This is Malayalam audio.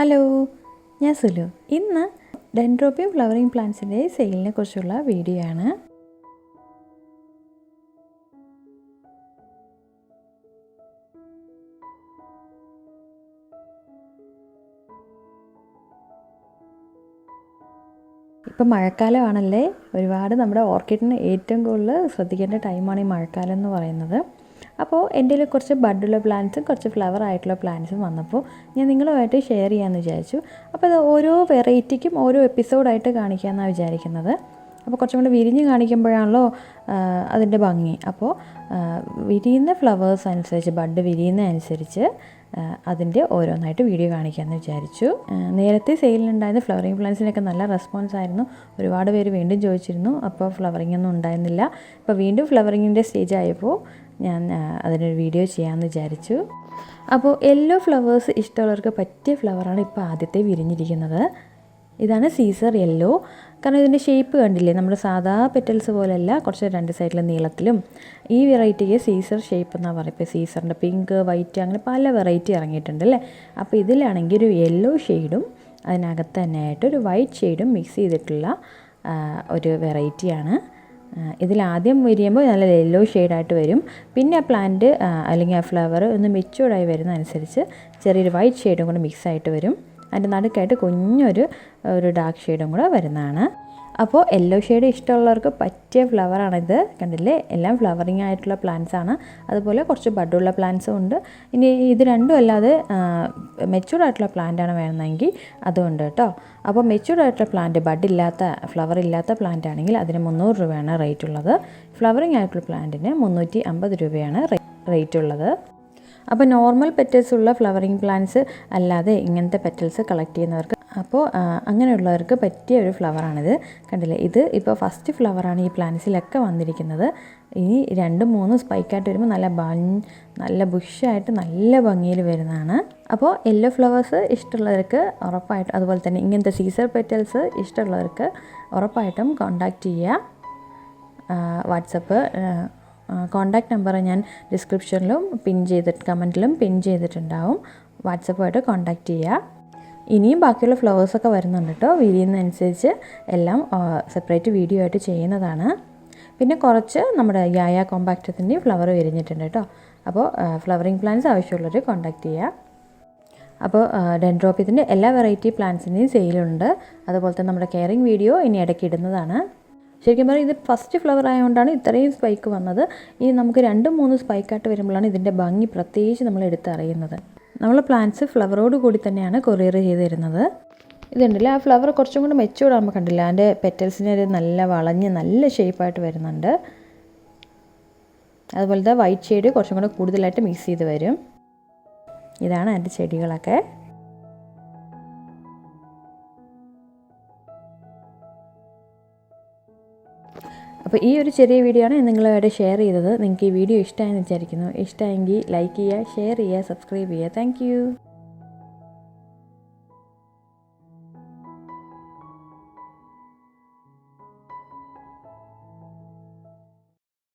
ഹലോ ഞാൻ സുലു. ഇന്ന് ഡെൻഡ്രോപ്പിയം ഫ്ലവറിംഗ് പ്ലാന്റ്സിന്റെ സെയിലിനെ കുറിച്ചുള്ള വീഡിയോ ആണ്. ഇപ്പം മഴക്കാലമാണല്ലേ? ഒരുപാട് നമ്മുടെ ഓർക്കിഡിന് ഏറ്റവും കൂടുതൽ ശ്രദ്ധിക്കേണ്ട ടൈമാണ് ഈ മഴക്കാലം എന്ന് പറയുന്നത്. അപ്പോൾ എന്റെ കയ്യിൽ കുറച്ച് ബഡുള്ള പ്ലാന്റ്സും കുറച്ച് ഫ്ലവർ ആയിട്ടുള്ള പ്ലാന്റ്സും വന്നപ്പോൾ ഞാൻ നിങ്ങളുമായിട്ട് ഷെയർ ചെയ്യാമെന്ന് വിചാരിച്ചു. അപ്പോൾ അത് ഓരോ വെറൈറ്റിക്കും ഓരോ എപ്പിസോഡായിട്ട് കാണിക്കാമെന്നാണ് വിചാരിക്കുന്നത്. അപ്പോൾ കുറച്ചും കൂടി വിരിഞ്ഞ് കാണിക്കുമ്പോഴാണല്ലോ അതിന്റെ ഭംഗി. അപ്പോൾ വിരിയുന്ന ഫ്ലവേഴ്സ് അനുസരിച്ച് ബഡ് വിരിയുന്ന അനുസരിച്ച് അതിന്റെ ഓരോന്നായിട്ട് വീഡിയോ കാണിക്കാമെന്ന് വിചാരിച്ചു. നേരത്തെ സെയിലുണ്ടായിരുന്ന ഫ്ലവറിങ് പ്ലാന്റ്സിനൊക്കെ നല്ല റെസ്പോൺസ് ആയിരുന്നു. ഒരുപാട് പേര് വീണ്ടും ചോദിച്ചിരുന്നു അപ്പോൾ ഫ്ലവറിംഗ് ഒന്നും ഉണ്ടായിരുന്നില്ല. ഇപ്പോൾ വീണ്ടും ഫ്ലവറിങ്ങിന്റെ സ്റ്റേജ് ആയപ്പോൾ ഞാൻ അതിനൊരു വീഡിയോ ചെയ്യാമെന്ന് വിചാരിച്ചു. അപ്പോൾ യെല്ലോ ഫ്ലവേഴ്സ് ഇഷ്ടമുള്ളവർക്ക് പറ്റിയ ഫ്ലവറാണ് ഇപ്പോൾ ആദ്യത്തെ വിരിഞ്ഞിരിക്കുന്നത്. ഇതാണ് സീസർ യെല്ലോ കാരണം ഇതിന്റെ ഷേപ്പ് കണ്ടില്ലേ? നമ്മുടെ സാധാ പെറ്റൽസ് പോലെയല്ല കുറച്ച് രണ്ട് സൈഡിലെ നീളത്തിലും. ഈ വെറൈറ്റിക്ക് സീസർ ഷേപ്പ് എന്നാണ് പറയുക. ഇപ്പോൾ സീസറിന്റെ പിങ്ക് വൈറ്റ് അങ്ങനെ പല വെറൈറ്റി ഇറങ്ങിയിട്ടുണ്ട് അല്ലേ? അപ്പോൾ ഇതിലാണെങ്കിൽ ഒരു യെല്ലോ ഷെയ്ഡും അതിനകത്ത് തന്നെയായിട്ട് ഒരു വൈറ്റ് ഷെയ്ഡും മിക്സ് ചെയ്തിട്ടുള്ള ഒരു വെറൈറ്റിയാണ് ഇതിലാദ്യം വിരിയുമ്പോൾ നല്ല യെല്ലോ ഷെയ്ഡായിട്ട് വരും. പിന്നെ ആ പ്ലാന്റ് അല്ലെങ്കിൽ ആ ഫ്ലവർ ഒന്ന് മെച്ചൂർഡായി വരുന്ന അനുസരിച്ച് ചെറിയൊരു വൈറ്റ് ഷെയ്ഡും കൂടെ മിക്സ് ആയിട്ട് വരും. അതിന്റെ നടുക്കായിട്ട് കുഞ്ഞൊരു ഒരു ഡാർക്ക് ഷെയ്ഡും കൂടെ വരുന്നതാണ്. അപ്പോൾ യെല്ലോ ഷെയ്ഡ് ഇഷ്ടമുള്ളവർക്ക് പറ്റിയ ഫ്ലവറാണിത് കണ്ടില്ലേ? എല്ലാം ഫ്ലവറിങ് ആയിട്ടുള്ള പ്ലാന്റ്സ് ആണ്. അതുപോലെ കുറച്ച് ബഡുള്ള പ്ലാന്റ്സും ഉണ്ട്. ഇനി ഇത് രണ്ടും അല്ലാതെ മെച്ചൂർഡ് ആയിട്ടുള്ള പ്ലാന്റ് ആണ് വേണമെങ്കിൽ അതുമുണ്ട് കേട്ടോ. അപ്പോൾ മെച്ചൂർഡ് ആയിട്ടുള്ള പ്ലാന്റ് ബഡ് ഇല്ലാത്ത ഫ്ലവർ ഇല്ലാത്ത പ്ലാന്റ് ആണെങ്കിൽ അതിന് മുന്നൂറ് രൂപയാണ് റേറ്റ് ഉള്ളത്. ഫ്ലവറിങ് ആയിട്ടുള്ള പ്ലാന്റിന് മുന്നൂറ്റി അമ്പത് രൂപയാണ് റേറ്റ് ഉള്ളത്. അപ്പോൾ നോർമൽ പെറ്റൽസ് ഉള്ള ഫ്ലവറിങ് പ്ലാന്റ്സ് അല്ലാതെ ഇങ്ങനത്തെ പെറ്റൽസ് കളക്ട് ചെയ്യുന്നവർക്ക് അപ്പോൾ അങ്ങനെയുള്ളവർക്ക് പറ്റിയ ഒരു ഫ്ലവറാണിത്. കണ്ടില്ലേ? ഇത് ഇപ്പോൾ ഫസ്റ്റ് ഫ്ലവറാണ് ഈ പ്ലാന്റ്സിലൊക്കെ വന്നിരിക്കുന്നത്. ഇനി രണ്ട് മൂന്ന് സ്പൈക്കായിട്ട് വരുമ്പോൾ നല്ല ബൺ നല്ല ബുഷായിട്ട് നല്ല ഭംഗിയിൽ വരുന്നതാണ്. അപ്പോൾ യെല്ലോ ഫ്ലവേഴ്സ് ഇഷ്ടമുള്ളവർക്ക് ഉറപ്പായിട്ട് അതുപോലെ തന്നെ ഇങ്ങനത്തെ സീസർ പെറ്റൽസ് ഇഷ്ടമുള്ളവർക്ക് ഉറപ്പായിട്ടും കോണ്ടാക്റ്റ് ചെയ്യുക. വാട്സപ്പ് കോണ്ടാക്ട് നമ്പർ ഞാൻ ഡിസ്ക്രിപ്ഷനിലും പിൻ ചെയ്തിട്ട് കമന്റിലും പിൻ ചെയ്തിട്ടുണ്ടാവും. വാട്സപ്പുമായിട്ട് കോണ്ടാക്ട് ചെയ്യുക. ഇനിയും ബാക്കിയുള്ള ഫ്ലവേഴ്സൊക്കെ വരുന്നുണ്ട് കേട്ടോ വിരിയുന്നതനുസരിച്ച് എല്ലാം സെപ്പറേറ്റ് വീഡിയോ ആയിട്ട് ചെയ്യുന്നതാണ്. പിന്നെ കുറച്ച് നമ്മുടെ യായ കോമ്പാക്റ്റത്തിന്റെയും ഫ്ലവർ വിരിഞ്ഞിട്ടുണ്ട് കേട്ടോ അപ്പോൾ ഫ്ലവറിങ് പ്ലാന്റ്സ് ആവശ്യമുള്ളവർ കോണ്ടാക്ട് ചെയ്യുക അപ്പോൾ ഡെൻഡ്രോപ്പിത്തിന്റെ എല്ലാ വെറൈറ്റി പ്ലാന്റ്സിന്റെയും സെയിലുണ്ട് അതുപോലെ തന്നെ നമ്മുടെ കെയറിങ് വീഡിയോ ഇനി ഇടയ്ക്ക് ഇടുന്നതാണ്. ശരിക്കും പറഞ്ഞാൽ ഇത് ഫസ്റ്റ് ഫ്ലവർ ആയതുകൊണ്ടാണ് ഇത്രയും സ്പൈക്ക് വന്നത്. ഇനി നമുക്ക് രണ്ട് മൂന്ന് സ്പൈക്കായിട്ട് വരുമ്പോഴാണ് ഇതിന്റെ ഭംഗി പ്രത്യേകിച്ച് നമ്മൾ എടുത്തറിയുന്നത് നമ്മൾ പ്ലാന്റ്സ് ഫ്ലവറോട് കൂടി തന്നെയാണ് കൊറിയർ ചെയ്ത് തരുന്നത്. ഇതുണ്ടല്ലോ ആ ഫ്ലവർ കുറച്ചും കൂടി മെച്ചൂടാകുമ്പോൾ കണ്ടില്ല അതിന്റെ പെറ്റൽസിനെ ഒരു നല്ല വളഞ്ഞ് നല്ല ഷേപ്പായിട്ട് വരുന്നുണ്ട്. അതുപോലത്തെ വൈറ്റ് ഷെയ്ഡ് കുറച്ചും കൂടെ കൂടുതലായിട്ട് മിക്സ് ചെയ്ത് വരും. ഇതാണ് എന്റെ ചെടികളൊക്കെ. അപ്പോൾ ഈ ഒരു ചെറിയ വീഡിയോ ആണ് നിങ്ങളുമായിട്ട് ഷെയർ ചെയ്തത്. നിങ്ങൾക്ക് ഈ വീഡിയോ ഇഷ്ടമായെന്ന് വിചാരിക്കുന്നു. ഇഷ്ടമായെങ്കിൽ ലൈക്ക് ചെയ്യുക ഷെയർ ചെയ്യുക സബ്സ്ക്രൈബ് ചെയ്യുക. താങ്ക്